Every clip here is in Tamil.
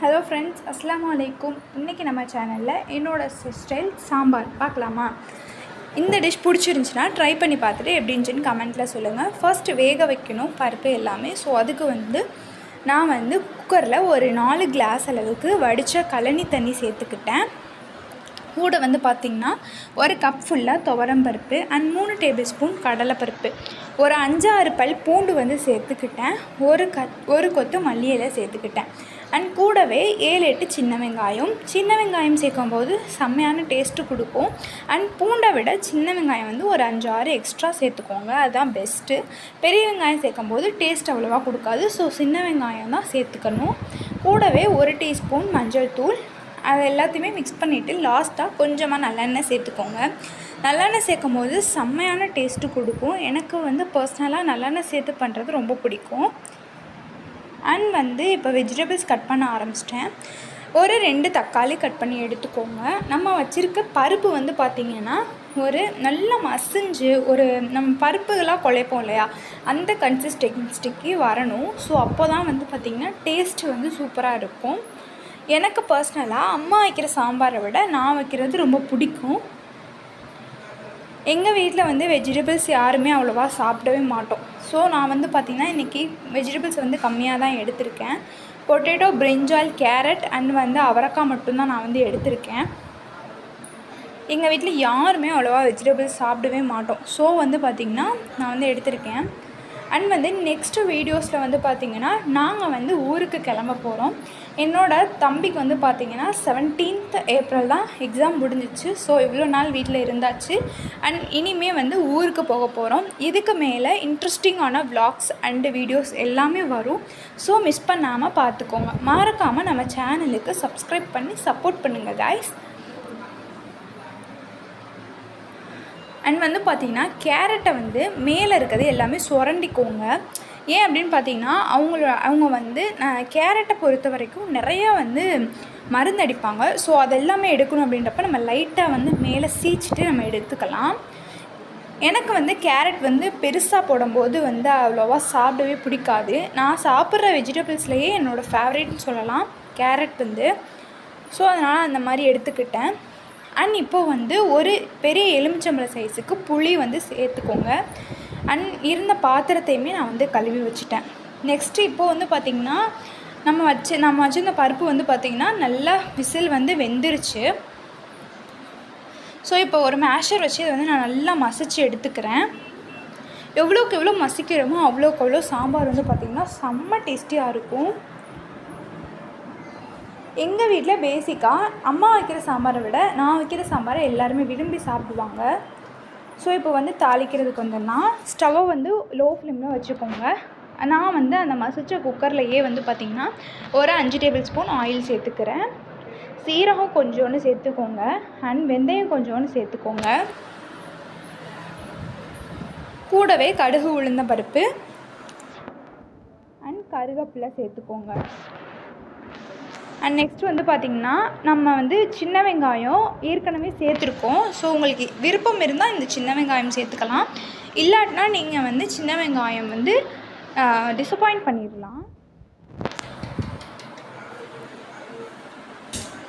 ஹலோ ஃப்ரெண்ட்ஸ் அஸ்ஸலாமு அலைக்கும் இன்றைக்கி நம்ம சேனலில் என்னோட ஸ்டைல் சாம்பார். பார்க்கலாமா? இந்த டிஷ் பிடிச்சிருந்துச்சின்னா ட்ரை பண்ணி பார்த்துட்டு எப்படின்னு கமெண்ட்டில் சொல்லுங்கள் ஃபர்ஸ்ட் வேக வைக்கணும் பருப்பு எல்லாமே. ஸோ அதுக்கு வந்து நான் வந்து குக்கரில் ஒரு நாலு கிளாஸ் அளவுக்கு வடித்த கழனி தண்ணி சேர்த்துக்கிட்டேன். கூட வந்து பார்த்திங்கன்னா ஒரு கப் ஃபுல்லாக துவரம் பருப்பு அண்ட் மூணு டேபிள் ஸ்பூன் கடலைப்பருப்பு ஒரு அஞ்சாறு பல் பூண்டு வந்து சேர்த்துக்கிட்டேன். ஒரு கத் ஒரு கொத்து மல்லியில் சேர்த்துக்கிட்டேன். அண்ட் கூடவே ஏழு எட்டு சின்ன வெங்காயம். சின்ன வெங்காயம் சேர்க்கும்போது செம்மையான டேஸ்ட்டு கொடுக்கும். அண்ட் பூண்டை விட சின்ன வெங்காயம் வந்து ஒரு அஞ்சு ஆறு எக்ஸ்ட்ரா சேர்த்துக்கோங்க. அதுதான் பெஸ்ட்டு பெரிய வெங்காயம் சேர்க்கும்போது டேஸ்ட் அவ்வளோவா கொடுக்காது. ஸோ சின்ன வெங்காயம் தான் சேர்த்துக்கணும். கூடவே ஒரு டீஸ்பூன் மஞ்சள் தூள். அது எல்லாத்தையுமே மிக்ஸ் பண்ணிவிட்டு லாஸ்ட்டாக கொஞ்சமாக நல்லெண்ணெய் சேர்த்துக்கோங்க. நல்லெண்ணெய் சேர்க்கும் போது செம்மையான டேஸ்ட்டு கொடுக்கும். எனக்கு வந்து பர்சனலாக நல்லெண்ணெய் சேர்த்து பண்ணுறது ரொம்ப பிடிக்கும். அண்ட் வந்து இப்போ வெஜிடபிள்ஸ் கட் பண்ண ஆரம்பிச்சிட்டேன். ஒரு ரெண்டு தக்காளி கட் பண்ணி எடுத்துக்கோங்க. நம்ம வச்சுருக்க பருப்பு வந்து பார்த்திங்கன்னா ஒரு நல்ல மசிஞ்சு ஒரு நம்ம பருப்புகளாக குழைப்போம் இல்லையா? அந்த கன்சிஸ்டன்சிக்கு வரணும். ஸோ அப்போ தான் வந்து பார்த்திங்கன்னா டேஸ்ட்டு வந்து சூப்பராக இருக்கும். எனக்கு பர்சனலாக அம்மா வைக்கிற சாம்பாரை விட நான் வைக்கிறது ரொம்ப பிடிக்கும். எங்கள் வீட்டில் வந்து வெஜிடபிள்ஸ் யாருமே அவ்வளோவா சாப்பிடவே மாட்டோம். ஸோ நான் வந்து பார்த்திங்கன்னா இன்றைக்கி வெஜிடபிள்ஸ் வந்து கம்மியாக தான் எடுத்திருக்கேன். பொட்டேட்டோ பிரிஞ்சால் கேரட் அண்ட் வந்து அவரைக்காய் மட்டும்தான் நான் வந்து எடுத்திருக்கேன். எங்கள் வீட்டில் யாருமே அவ்வளோவா வெஜிடபிள்ஸ் சாப்பிடவே மாட்டோம். ஸோ வந்து பார்த்திங்கன்னா நான் வந்து எடுத்திருக்கேன். அண்ட் வந்து நெக்ஸ்ட்டு வீடியோஸில் வந்து பார்த்திங்கன்னா நாங்கள் வந்து ஊருக்கு கிளம்ப போகிறோம் என்னோட தம்பிக்கு வந்து பார்த்திங்கன்னா செவன்டீன்த் ஏப்ரல் தான் எக்ஸாம் முடிஞ்சிச்சு. ஸோ இவ்வளோ நாள் வீட்டில் இருந்தாச்சு. அண்ட் இனிமே வந்து ஊருக்கு போக போகிறோம் இதுக்கு மேலே இன்ட்ரெஸ்டிங்கான விளாக்ஸ் அண்டு வீடியோஸ் எல்லாமே வரும். ஸோ மிஸ் பண்ணாமல் பார்த்துக்கோங்க மறக்காமல் நம்ம சேனலுக்கு சப்ஸ்கிரைப் பண்ணி சப்போர்ட் பண்ணுங்கள் கைஸ் அண்ட் வந்து பார்த்திங்கன்னா கேரட்டை வந்து மேலே இருக்கிறது எல்லாமே சுரண்டிக்கோங்க. ஏன் அப்படின்னு பார்த்தீங்கன்னா அவங்கள அவங்க வந்து கேரட்டை பொறுத்த வரைக்கும் நிறையா வந்து மருந்து அடிப்பாங்க. ஸோ அதெல்லாமே எடுக்கணும் அப்படின்றப்ப நம்ம லைட்டாக வந்து மேலே சீச்சிட்டு நம்ம எடுத்துக்கலாம். எனக்கு வந்து கேரட் வந்து பெருசாக போடும்போது வந்து அவ்வளோவா சாப்பிடவே பிடிக்காது. நான் சாப்பிட்ற வெஜிடபிள்ஸ்லேயே என்னோடய ஃபேவரேட்னு சொல்லலாம் கேரட் வந்து. ஸோ அதனால் அந்த மாதிரி எடுத்துக்கிட்டேன். அண்ட் இப்போ வந்து ஒரு பெரிய எலுமிச்சம்பழம் சைஸுக்கு புளி வந்து சேர்த்துக்கோங்க. அண்ட் இருந்த பாத்திரத்தையுமே நான் வந்து கழுவி வச்சுட்டேன். நெக்ஸ்ட்டு இப்போது வந்து பார்த்திங்கன்னா நம்ம வச்சு நம்ம வச்சுருந்த பருப்பு வந்து பார்த்திங்கன்னா நல்லா விசில் வந்து வெந்துருச்சு. ஸோ இப்போ ஒரு மேஷர் வச்சு இதை வந்து நான் நல்லா மசிச்சு எடுத்துக்கிறேன். எவ்வளோக்கு எவ்வளோ மசிக்கிறோமோ அவ்வளோக்கு அவ்வளோ சாம்பார் வந்து பார்த்திங்கன்னா செம்ம டேஸ்டியாக இருக்கும். எங்கள் வீட்டில் பேசிக்காக அம்மா வைக்கிற சாம்பாரை விட நான் வைக்கிற சாம்பாரை எல்லாருமே விரும்பி சாப்பிடுவாங்க. ஸோ இப்போ வந்து தாளிக்கிறதுக்கு வந்துன்னா ஸ்டவ்வை வந்து லோ ஃப்ளேமில் வச்சுக்கோங்க. நான் வந்து அந்த மசிச்ச குக்கர்லையே வந்து பார்த்திங்கன்னா ஒரு அஞ்சு டேபிள் ஸ்பூன் ஆயில் சேர்த்துக்கிறேன். சீரகம் கொஞ்சோன்னு சேர்த்துக்கோங்க. அண்ட் வெந்தயம் கொஞ்சோன்னு சேர்த்துக்கோங்க. கூடவே கடுகு உளுந்த பருப்பு. அண்ட் கருவேப்பிலை சேர்த்துக்கோங்க. அண்ட் நெக்ஸ்ட் வந்து பார்த்திங்கன்னா நம்ம வந்து சின்ன வெங்காயம் ஏற்கனவே சேர்த்துருக்கோம். ஸோ உங்களுக்கு விருப்பம் இருந்தால் இந்த சின்ன வெங்காயம் சேர்த்துக்கலாம். இல்லாட்டினா நீங்கள் வந்து சின்ன வெங்காயம் வந்து டிசப்பாயிண்ட் பண்ணிடலாம்.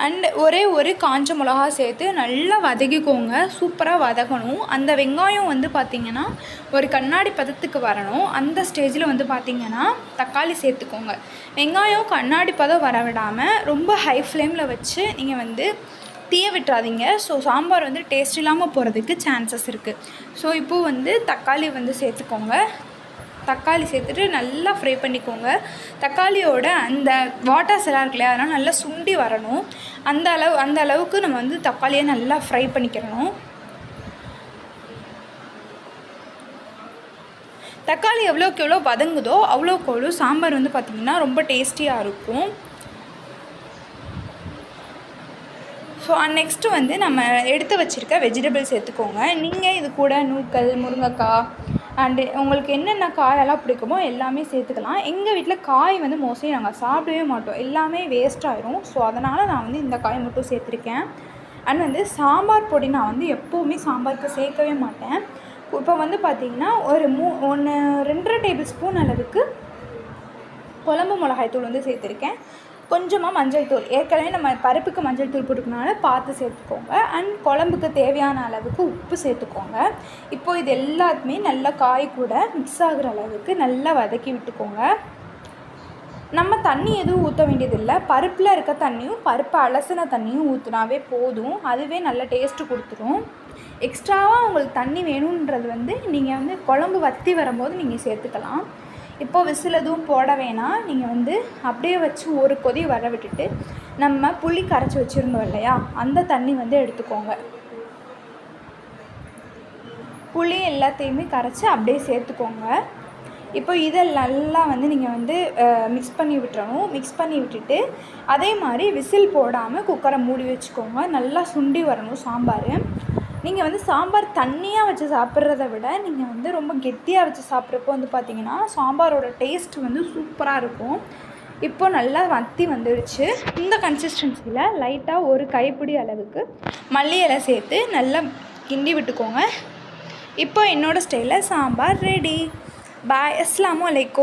அண்ட் ஒரே ஒரு காஞ்ச மிளகா சேர்த்து நல்லா வதக்கிக்கோங்க. சூப்பராக வதக்கணும். அந்த வெங்காயம் வந்து பார்த்திங்கன்னா ஒரு கண்ணாடி பதத்துக்கு வரணும். அந்த ஸ்டேஜில் வந்து பார்த்திங்கன்னா தக்காளி சேர்த்துக்கோங்க. வெங்காயம் கண்ணாடி பதம் வர விடாமல் ரொம்ப ஹை ஃப்ளேமில் வச்சு நீங்கள் வந்து தீய விட்டுறாதீங்க. ஸோ சாம்பார் வந்து டேஸ்ட் இல்லாமல் போகிறதுக்கு சான்சஸ் இருக்குது ஸோ இப்போது வந்து தக்காளி வந்து சேர்த்துக்கோங்க. தக்காளி சேர்த்துட்டு நல்லா ஃப்ரை பண்ணிக்கோங்க. தக்காளியோட அந்த வாட்டர்ஸ் எல்லாம் இருக்கு இல்லையா அதெல்லாம் நல்லா சுண்டி வரணும். அந்த அளவு அந்த அளவுக்கு நம்ம வந்து தக்காளியை நல்லா ஃப்ரை பண்ணிக்கிறணும். தக்காளி எவ்வளோக்கு எவ்வளோ வதங்குதோ அவ்வளோக்கு அவ்வளோ சாம்பார் வந்து பார்த்திங்கன்னா ரொம்ப டேஸ்டியாக இருக்கும். ஸோ நெக்ஸ்ட்டு வந்து நம்ம எடுத்து வச்சுருக்க வெஜிடபிள்ஸ் எடுத்துக்கோங்க நீங்கள் இது கூட நூக்கல் முருங்கைக்காய் அண்டு உங்களுக்கு என்னென்ன காயெல்லாம் பிடிக்குமோ எல்லாமே சேர்த்துக்கலாம். எங்கள் வீட்டில் காய் வந்து மோஸ்ட்லி நாங்கள் சாப்பிடவே மாட்டோம். எல்லாமே வேஸ்ட் ஆயிரும். ஸோ அதனால் நான் வந்து இந்த காய் மட்டும் சேர்த்துருக்கேன். அண்ட் வந்து சாம்பார் பொடி நான் வந்து எப்போவுமே சாம்பாருக்கு சேர்க்கவே மாட்டேன். இப்போ வந்து பார்த்திங்கன்னா ஒரு மூ ஒன்று ரெண்டரை டேபிள் ஸ்பூன் அளவுக்கு குழம்பு மிளகாய் தூள் வந்து சேர்த்துருக்கேன். கொஞ்சமாக மஞ்சள் தூள். ஏற்கனவே நம்ம பருப்புக்கு மஞ்சள் தூள் போட்டுக்கனால பார்த்து சேர்த்துக்கோங்க. அண்ட் குழம்புக்கு தேவையான அளவுக்கு உப்பு சேர்த்துக்கோங்க. இப்போ இது எல்லாத்துமே நல்லா காய் கூட மிக்ஸ் ஆகுற அளவுக்கு நல்லா வதக்கி விட்டுக்கோங்க. நம்ம தண்ணி எதுவும் ஊற்ற வேண்டியதில்லை. பருப்பில் இருக்க தண்ணியும் பருப்பு அலசின தண்ணியும் ஊற்றினாவே போதும். அதுவே நல்ல டேஸ்ட்டு கொடுத்துரும். எக்ஸ்ட்ராவாக உங்களுக்கு தண்ணி வேணுன்றது வந்து நீங்கள் வந்து குழம்பு வற்றி வரும்போது நீங்கள் சேர்த்துக்கலாம். இப்போ விசில் எதுவும் போட வேணாம். நீங்கள் வந்து அப்படியே வச்சு ஒரு கொதி வர விட்டுட்டு நம்ம புளி கரைச்சி வச்சுருந்தோம் இல்லையா? அந்த தண்ணி வந்து எடுத்துக்கோங்க. புளி எல்லாத்தையுமே கரைச்சி அப்படியே சேர்த்துக்கோங்க. இப்போ இதை நல்லா வந்து நீங்கள் வந்து மிக்ஸ் பண்ணி விட்டுறணும் மிக்ஸ் பண்ணி விட்டுட்டு அதே மாதிரி விசில் போடாமல் குக்கரை மூடி வச்சுக்கோங்க. நல்லா சுண்டி வரணும் சாம்பார். நீங்கள் வந்து சாம்பார் தண்ணியாக வச்சு சாப்பிட்றத விட நீங்கள் வந்து ரொம்ப கெட்டியாக வச்சு சாப்பிட்றப்போ வந்து பார்த்தீங்கன்னா சாம்பாரோட டேஸ்ட் வந்து சூப்பராக இருக்கும். இப்போ நல்லா வத்தி வந்துடுச்சு இந்த கன்சிஸ்டன்சியில் லைட்டாக ஒரு கைப்பிடி அளவுக்கு மல்லி இலை சேர்த்து நல்லா கிண்டி விட்டுக்கோங்க. இப்போ என்னோடய ஸ்டைலில் சாம்பார் ரெடி பாய் அஸ்ஸலாமு அலைக்கும்